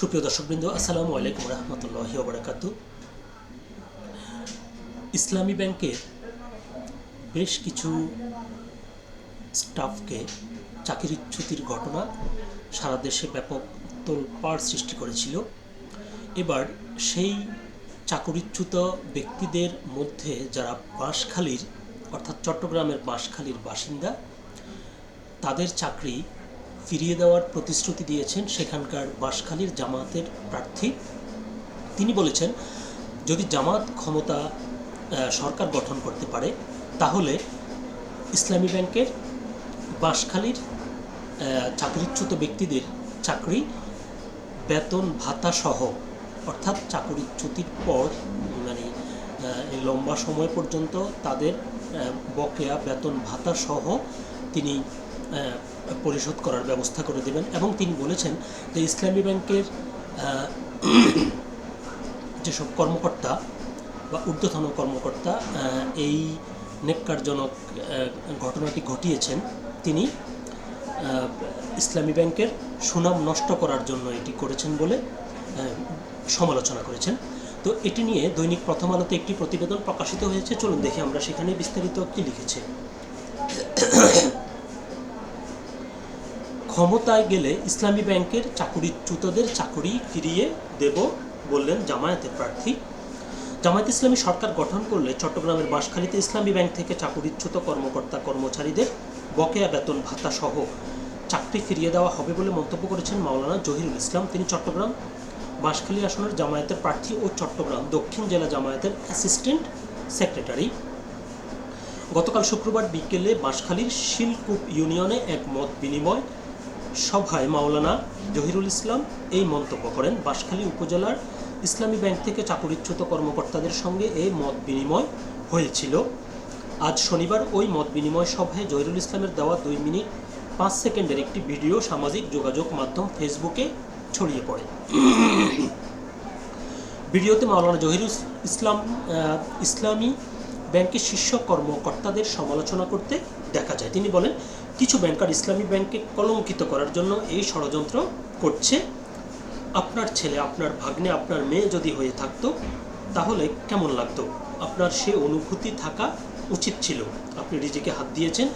সুপ্রিয় দর্শকবৃন্দ, আসসালামু আলাইকুম রহমতুল্লাহি ওবরাকাতু ইসলামী ব্যাংকের বেশ কিছু স্টাফকে চাকরিচ্যুতির ঘটনা সারা দেশে ব্যাপক তোলপাড় সৃষ্টি করেছিল। এবার সেই চাকরিচ্যুত ব্যক্তিদের মধ্যে যারা বাঁশখালীর, অর্থাৎ চট্টগ্রামের বাঁশখালীর বাসিন্দা, তাদের চাকরি ফিরিয়ে দেওয়ার প্রতিশ্রুতি দিয়েছেন সেখানকার বাঁশখালীর জামাতের প্রার্থী। তিনি বলেছেন, যদি জামাত ক্ষমতা সরকার গঠন করতে পারে, তাহলে ইসলামী ব্যাংকের বাঁশখালীর চাকরিচ্যুত ব্যক্তিদের চাকরি, বেতন ভাতা সহ, অর্থাৎ চাকরিচ্যুতির পর মানে লম্বা সময় পর্যন্ত তাদের বকেয়া বেতন ভাতা সহ তিনি পরিশোধ করার ব্যবস্থা করে দেবেন। এবং তিনি বলেছেন যে ইসলামী ব্যাংকের যেসব কর্মকর্তা বা ঊর্ধ্বতন কর্মকর্তা এই নেককারজনক ঘটনাটি ঘটিয়েছেন, তিনি ইসলামী ব্যাংকের সুনাম নষ্ট করার জন্য এটি করেছেন বলে সমালোচনা করেছেন। তো এটি নিয়ে দৈনিক প্রথম আলোতে একটি প্রতিবেদন প্রকাশিত হয়েছে। চলুন দেখি আমরা সেখানে বিস্তারিত কি লিখেছে। ক্ষমতায় গেলে ইসলামী ব্যাংকের চাকুরিচ্যুতদের চাকুরি ফিরিয়ে দেব বললেন জামায়াতের প্রার্থী। জামায়াত ইসলামী সরকার গঠন করলে চট্টগ্রামের বাঁশখালীতে ইসলামী ব্যাংক থেকে চাকুরিচ্যুত কর্মকর্তা কর্মচারীদের বকেয়া বেতন ভাতা সহ চাকরি ফিরিয়ে দেওয়া হবে বলে মন্তব্য করেছেন মাওলানা জহিরুল ইসলাম। তিনি চট্টগ্রাম বাঁশখালী আসনের জামায়াতের প্রার্থী ও চট্টগ্রাম দক্ষিণ জেলা জামায়াতের অ্যাসিস্ট্যান্ট সেক্রেটারি। গতকাল শুক্রবার বিকেলে বাঁশখালীর শিলকুপ ইউনিয়নে এক মত বিনিময় সভায় মাওলানা জহিরুল ইসলাম এই মন্তব্য করেন। বাঁশখালী উপজেলার ইসলামী ব্যাংক থেকে চাকরিচ্যুত কর্মকর্তাদের সঙ্গে এই মত বিনিময় হয়েছিল। আজ শনিবার ওই মত বিনিময় সভায় জহিরুল ইসলামের দেওয়া দুই মিনিট পাঁচ সেকেন্ডের একটি ভিডিও সামাজিক যোগাযোগ মাধ্যম ফেসবুকে ছড়িয়ে পড়ে। ভিডিওতে মাওলানা জহিরুল ইসলাম ইসলামী ব্যাংকের শীর্ষ কর্মকর্তাদের সমালোচনা করতে দেখা যায়। তিনি বলেন কিছু ব্যাংকার ইসলামী ব্যাংককে কলঙ্কিত করার জন্য এই ষড়যন্ত্র করছে। আপনার ছেলে, আপনার ভাগ্নে, আপনার মেয়ে যদি হয়ে থাকতো, তাহলে কেমন লাগতো? আপনার সে অনুভূতি থাকা উচিত ছিল। আপনি নিজেকে হাত দিয়েছেন।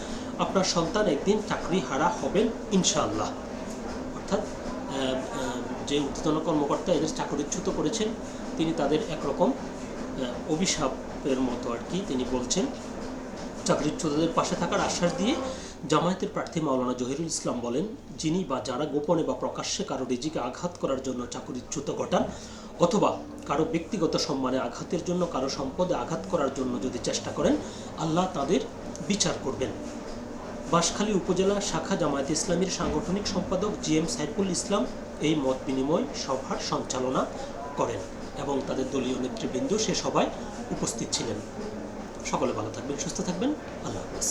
আপনার সন্তান একদিন চাকরি হারা হবেন, ইনশাআল্লাহ। অর্থাৎ যে ঊর্ধ্বতন কর্মকর্তা এদের চাকরিচ্যুত করেছেন, তিনি তাদের একরকম অভিশাপের মতো আর কি তিনি বলছেন। চাকরিচ্যুতদের পাশে থাকার আশ্বাস দিয়ে জামায়াতের প্রার্থী মাওলানা জহিরুল ইসলাম বলেন, যিনি বা যারা গোপনে বা প্রকাশ্যে কারও রিজিকে আঘাত করার জন্য চাকরিচ্যুত ঘটান, অথবা কারও ব্যক্তিগত সম্মানে আঘাতের জন্য কারও সম্পদে আঘাত করার জন্য যদি চেষ্টা করেন, আল্লাহ তাদের বিচার করবেন। বাঁশখালী উপজেলা শাখা জামায়াত ইসলামীর সাংগঠনিক সম্পাদক জি এম সাইফুল ইসলাম এই মত বিনিময় সভার সঞ্চালনা করেন এবং তাদের দলীয় নেতৃবৃন্দ সে সভায় উপস্থিত ছিলেন। সকলে ভালো থাকবেন, সুস্থ থাকবেন। আল্লাহ হাফেজ।